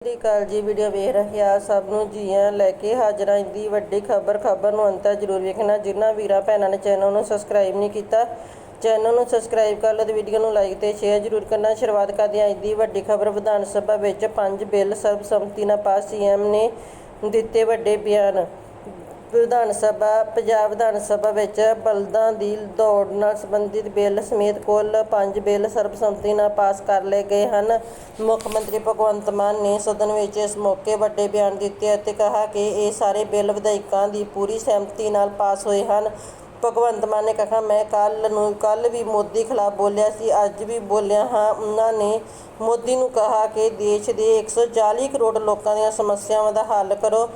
ਸ੍ਰੀ ਅਕਾਲ ਜੀ ਵੀਡੀਓ ਵੇਖ ਰਹੇ ਆ, ਸਭ ਨੂੰ ਜੀਆਂ ਲੈ ਕੇ ਹਾਜ਼ਰਾਂ। ਇੰਦੀ ਵੱਡੀ ਖਬਰ ਖਬਰ ਨੂੰ ਅੰਤ ਜ਼ਰੂਰ ਵੇਖਣਾ। ਜਿਨ੍ਹਾਂ ਵੀਰਾਂ ਭੈਣਾਂ ਨੇ ਚੈਨਲ ਨੂੰ ਸਬਸਕ੍ਰਾਈਬ ਨਹੀਂ ਕੀਤਾ, ਚੈਨਲ ਨੂੰ ਸਬਸਕ੍ਰਾਈਬ ਕਰ ਲਓ ਤੇ ਵੀਡੀਓ ਨੂੰ ਲਾਈਕ ਤੇ ਸ਼ੇਅਰ ਜ਼ਰੂਰ ਕਰਨਾ। ਸ਼ੁਰੂਆਤ ਕਰਦੇ ਹਾਂ ਦੀ ਵੱਡੀ ਖਬਰ। ਵਿਧਾਨ ਸਭਾ ਵਿੱਚ ਪੰਜ ਬਿੱਲ ਸਰਬਸੰਮਤੀ ਨਾਲ ਪਾਸ ਸੀਐਮ ਨੇ ਦਿੱਤੇ ਵੱਡੇ ਬਿਆਨ। ਵਿਧਾਨ ਸਭਾ, ਪੰਜਾਬ ਵਿਧਾਨ ਸਭਾ ਵਿੱਚ ਬਲਦਾਂ ਦੀ ਦੌੜ ਨਾਲ ਸੰਬੰਧਿਤ ਬਿੱਲ ਸਮੇਤ ਕੁੱਲ ਪੰਜ ਬਿੱਲ ਸਰਬਸੰਮਤੀ ਨਾਲ ਪਾਸ ਕਰ ਲਏ ਗਏ ਹਨ। ਮੁੱਖ ਮੰਤਰੀ ਭਗਵੰਤ ਮਾਨ ਨੇ ਸਦਨ ਵਿੱਚ ਇਸ ਮੌਕੇ ਵੱਡੇ ਬਿਆਨ ਦਿੱਤੇ ਅਤੇ ਕਿਹਾ ਕਿ ਇਹ ਸਾਰੇ ਬਿੱਲ ਵਿਧਾਇਕਾਂ ਦੀ ਪੂਰੀ ਸਹਿਮਤੀ ਨਾਲ ਪਾਸ ਹੋਏ ਹਨ। ਭਗਵੰਤ ਮਾਨ ਨੇ ਕਿਹਾ, ਮੈਂ ਕੱਲ ਨੂੰ ਕੱਲ ਵੀ ਮੋਦੀ ਖਿਲਾਫ ਬੋਲਿਆ ਸੀ, ਅੱਜ ਵੀ ਬੋਲਿਆ ਹਾਂ। ਉਹਨਾਂ ਨੇ ਮੋਦੀ ਨੂੰ ਕਿਹਾ ਕਿ ਦੇਸ਼ ਦੇ 140 ਕਰੋੜ ਲੋਕਾਂ ਦੀਆਂ ਸਮੱਸਿਆਵਾਂ ਦਾ ਹੱਲ ਕਰੋ।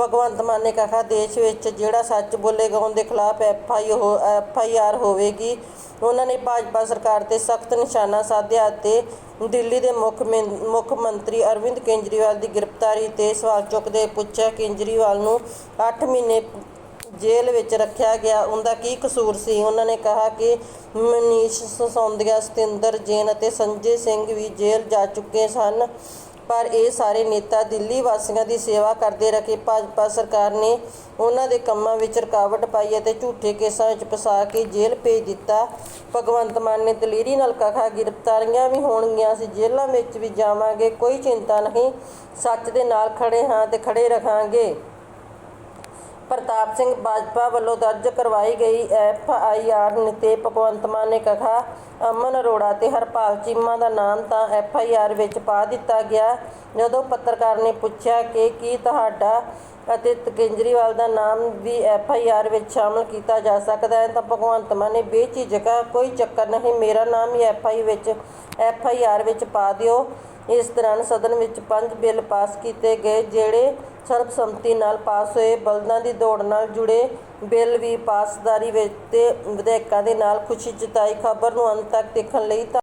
ਭਗਵੰਤ ਮਾਨ ਨੇ ਕਿਹਾ, ਦੇਸ਼ ਵਿੱਚ ਜਿਹੜਾ ਸੱਚ ਬੋਲੇਗਾ, ਉਹਦੇ ਖਿਲਾਫ ਐਫ ਆਈ ਹੋ ਐਫ ਆਈ ਆਰ ਹੋਵੇਗੀ। ਉਹਨਾਂ ਨੇ ਭਾਜਪਾ ਸਰਕਾਰ ਤੇ ਸਖਤ ਨਿਸ਼ਾਨਾ ਸਾਧਿਆ ਅਤੇ ਦਿੱਲੀ ਦੇ ਮੁੱਖ ਮੁੱਖ ਮੰਤਰੀ ਅਰਵਿੰਦ ਕੇਜਰੀਵਾਲ ਦੀ ਗ੍ਰਿਫਤਾਰੀ ਤੇ ਸਵਾਲ ਚੁੱਕਦੇ ਪੁੱਛਿਆ, ਕੇਜਰੀਵਾਲ ਨੂੰ 8 ਮਹੀਨੇ ਜੇਲ੍ਹ ਵਿੱਚ ਰੱਖਿਆ ਗਿਆ, ਉਹਦਾ ਕੀ ਕਸੂਰ ਸੀ? ਉਹਨਾਂ ਨੇ ਕਿਹਾ ਕਿ ਮਨੀਸ਼ ਸਸੌਂਦੀਆ ਸਤਿੰਦਰ ਜੈਨ ਅਤੇ ਸੰਜੇ ਸਿੰਘ ਵੀ ਜੇਲ੍ਹ ਜਾ ਚੁੱਕੇ ਸਨ। ਪਰ ਇਹ ਸਾਰੇ ਨੇਤਾ ਦਿੱਲੀ ਵਾਸੀਆਂ ਦੀ ਸੇਵਾ ਕਰਦੇ ਰਹੇ। ਭਾਜਪਾ ਸਰਕਾਰ ਨੇ ਉਹਨਾਂ ਦੇ ਕੰਮਾਂ ਵਿੱਚ ਰੁਕਾਵਟ ਪਾਈ ਅਤੇ ਝੂਠੇ ਕੇਸਾਂ ਵਿੱਚ ਫਸਾ ਕੇ ਜੇਲ੍ਹ ਭੇਜ ਦਿੱਤਾ। ਭਗਵੰਤ ਮਾਨ ਨੇ ਦਲੇਰੀ ਨਾਲ ਕਿਹਾ, ਗ੍ਰਿਫਤਾਰੀਆਂ ਵੀ ਹੋਣਗੀਆਂ ਸੀ ਜੇਲ੍ਹਾਂ ਵਿੱਚ ਵੀ ਜਾਵਾਂਗੇ, ਕੋਈ ਚਿੰਤਾ ਨਹੀਂ। ਸੱਚ ਦੇ ਨਾਲ ਖੜੇ ਹਾਂ ਤੇ ਖੜੇ ਰਹਾਂਗੇ। ਪ੍ਰਤਾਪ ਸਿੰਘ ਬਾਜਪਾ ਵੱਲੋਂ ਦਰਜ ਕਰਵਾਈ ਗਈ ਐਫ ਆਈ ਆਰ ਤੇ ਭਗਵੰਤ ਮਾਨ ਨੇ ਕਿਹਾ, ਅਮਨ ਅਰੋੜਾ ਤੇ ਹਰਪਾਲ ਚੀਮਾ ਦਾ ਨਾਮ ਤਾਂ ਐਫ ਆਈ ਆਰ ਵਿੱਚ ਪਾ ਦਿੱਤਾ ਗਿਆ। ਜਦੋਂ ਪੱਤਰਕਾਰ ਨੇ ਪੁੱਛਿਆ ਕਿ ਕੀ ਤੁਹਾਡਾ ਅਤੇ ਕੇਜਰੀਵਾਲ ਦਾ ਨਾਮ ਵੀ ਐਫ ਆਈ ਆਰ ਵਿੱਚ ਸ਼ਾਮਲ ਕੀਤਾ ਜਾ ਸਕਦਾ ਹੈ, ਤਾਂ ਭਗਵੰਤ ਮਾਨ ਨੇ ਬੇਝਿਜਕ ਕੋਈ ਚੱਕਰ ਨਹੀਂ, ਮੇਰਾ ਨਾਮ ਹੀ ਐਫ ਆਈ ਵਿੱਚ, ਐਫ ਆਈ ਆਰ ਵਿੱਚ ਪਾ ਦਿਓ। ਇਸ ਦੌਰਾਨ ਸਦਨ ਵਿੱਚ ਪੰਜ ਬਿੱਲ ਪਾਸ ਕੀਤੇ ਗਏ, ਜਿਹੜੇ ਸਰਬਸੰਮਤੀ ਨਾਲ ਪਾਸ ਹੋਏ। ਬਲਦਾਂ ਦੀ ਦੌੜ ਨਾਲ ਜੁੜੇ ਬਿੱਲ ਵੀ ਪਾਸਦਾਰੀ ਵਿੱਚ ਤੇ ਵਿਧਾਇਕਾਂ ਦੇ ਨਾਲ ਖੁਸ਼ੀ ਜਤਾਈ। ਖਬਰ ਨੂੰ ਅੰਤ ਤੱਕ ਦੇਖਣ ਲਈ